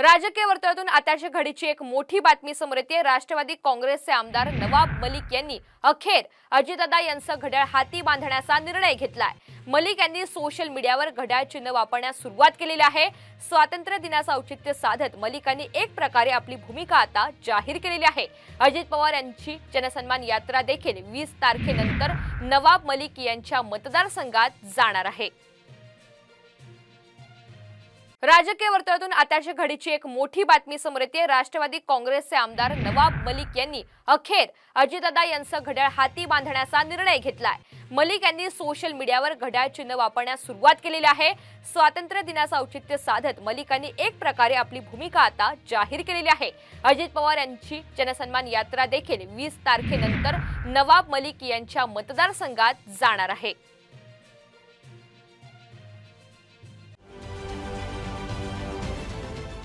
राजकीय वर्तुळातून आताच्या घडीची एक मोठी बातमी समोर येते. राष्ट्रवादी काँग्रेसचे आमदार नवाब मलिक यांनी अखेर अजितदादा यांचं घड्याळ हाती बांधण्याचा निर्णय घेतलाय. मलिक यांनी सोशल मीडियावर घड्याळ चिन्ह वापरण्यास सुरुवात केलेली आहे. स्वातंत्र्य दिनाचं औचित्य साधत मलिकांनी एक प्रकारे आपली भूमिका आता जाहीर केलेली आहे. अजित पवार यांची जनसन्मान यात्रा देखील वीस तारखेनंतर नवाब मलिक यांच्या मतदारसंघात जाणार आहे. राजकीय वर्तुळातून आताच्या घडीची एक मोठी बातमी समोर येते. राष्ट्रवादी काँग्रेसचे आमदार नवाब मलिक यांनी अखेर अजितदादा यांचं घड्याळ हाती बांधण्याचा निर्णय घेतलाय. मलिक यांनी सोशल मीडियावर घड्याळ चिन्ह वापरण्यास सुरुवात केलेली आहे. स्वातंत्र्य दिनाचं औचित्य साधत मलिकांनी एक प्रकारे आपली भूमिका आता जाहीर केलेली आहे. अजित पवार यांची जनसन्मान यात्रा देखील वीस तारखेनंतर नवाब मलिक यांच्या मतदारसंघात जाणार आहे.